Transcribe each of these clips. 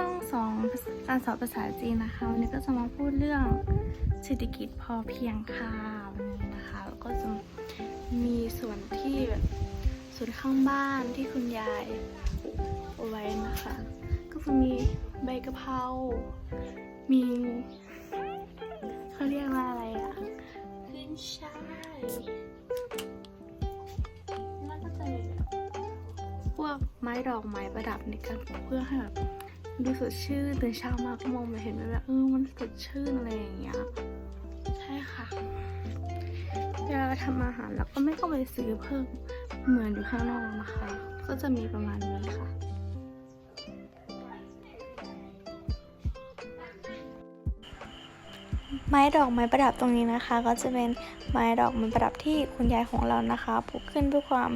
อนภาษาจีนนะคะวันนี้ก็จะมาพูดเรื่องเศรษฐกิจพอเพียงค่ะวันนี้นะคะแล้วก็จะมีส่วนที่แบบส่วนข้างบ้านที่คุณยายเอาไว้นะคะ ก็จะมีใบกะเพรา มีเขาเรียกว่าอะไรอะขึ้นช่ายแล้วก็จะมีพวกไม้ดอกไม้ประดับในการปลูกเพื่อให้แบบ ดูสดชื่นตื่นเช้ามาก็มองไปเห็นแบบเออมันสดชื่นอะไรอย่างเงี้ยใช่ค่ะเวลาทำอาหารเราก็ไม่ต้องไปซื้อเพิ่มเหมือนอยู่ข้างนอกนะคะ ก็จะมีประมาณนี้ค่ะไม้ดอกไม้ประดับตรงนี้นะคะ ก็จะเป็นไม้ดอกไม้ประดับที่คุณยายของเรานะคะปลูกขึ้นเพื่อความ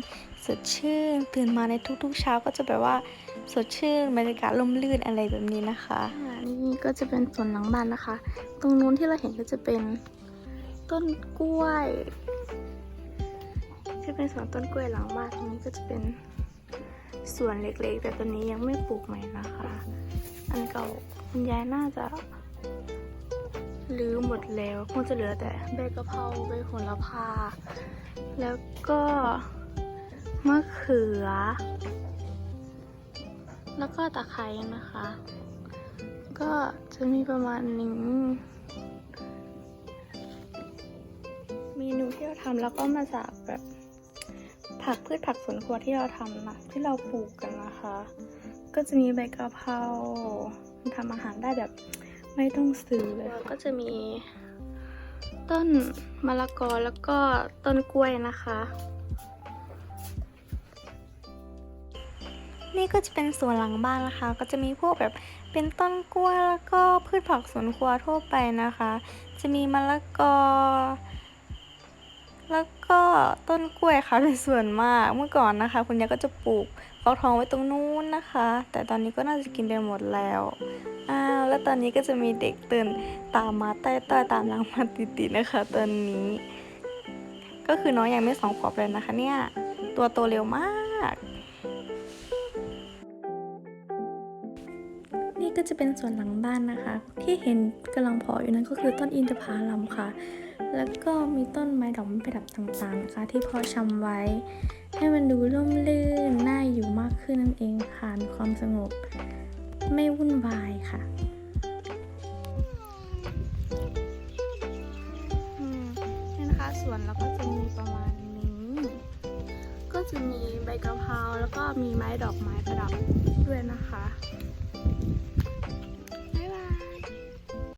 สดชื่นตื่นมาในทุกๆเช้าก็จะแบบว่า สดชื่นบรรยากาศร่มรื่นอะไรแบบนี้นะคะนี่ก็จะเป็นส่วนหลังบ้านนะคะ ตรงนู้นที่เราเห็นก็จะเป็นต้นกล้วยที่เป็นสวนต้นกล้วยหลังบ้านตรงนี้ก็จะเป็นสวนเล็กๆ แต่ตอนนี้ยังไม่ปลูกใหม่นะคะ อันเก่าคุณยายน่าจะรื้อหมดแล้วคงจะเหลือแต่ใบกะเพราใบโหระพา แล้วก็มะเขือ แล้วก็ตะไคร้นะคะ ก็จะมีประมาณนี้ เมนูที่เราทำแล้วก็มาจากแบบผักพืชผักสวนครัวที่เราทำนะที่เราปลูกกันนะคะ ก็จะมีใบกะเพราทำอาหารได้แบบไม่ต้องซื้อเลยก็จะมีต้นมะละกอแล้วก็ต้นกล้วยนะคะ นี่ก็จะเป็นสวนหลังบ้านนะคะ ก็จะมีพวกแบบเป็นต้นกล้วยแล้วก็พืชผักสวนครัวทั่วไปนะคะ จะมีมะละกอ แล้วก็ต้นกล้วยค่ะเป็นส่วนมากเมื่อก่อนนะคะ คุณยายก็จะปลูกฟักทองไว้ตรงนู้นนะคะ แต่ตอนนี้ก็น่าจะกินไปหมดแล้วอ้าวแล้วตอนนี้ก็จะมีเด็กตื่นตามมาใต้ใต้ตามหลังมาติดๆนะคะ ตอนนี้ ก็คือน้องยังไม่สองขวบเลยนะคะ เนี่ยตัวโตเร็วมาก ก็จะเป็นส่วนหลังบ้านนะคะ ที่เห็นกำลังเพาะอยู่นั้นก็คือต้นอินทผลัมค่ะ แล้วก็มีต้นไม้ดอกไม้ประดับต่างๆนะคะ ที่เพาะชำไว้ ให้มันดูร่มรื่นน่าอยู่มากขึ้นนั่นเองค่ะมีความสงบ ไม่วุ่นวายค่ะนี่นะคะสวนแล้วก็จะมีประมาณนี้ ก็จะมีใบกะเพราแล้วก็มีไม้ดอกไม้ประดับด้วยนะคะ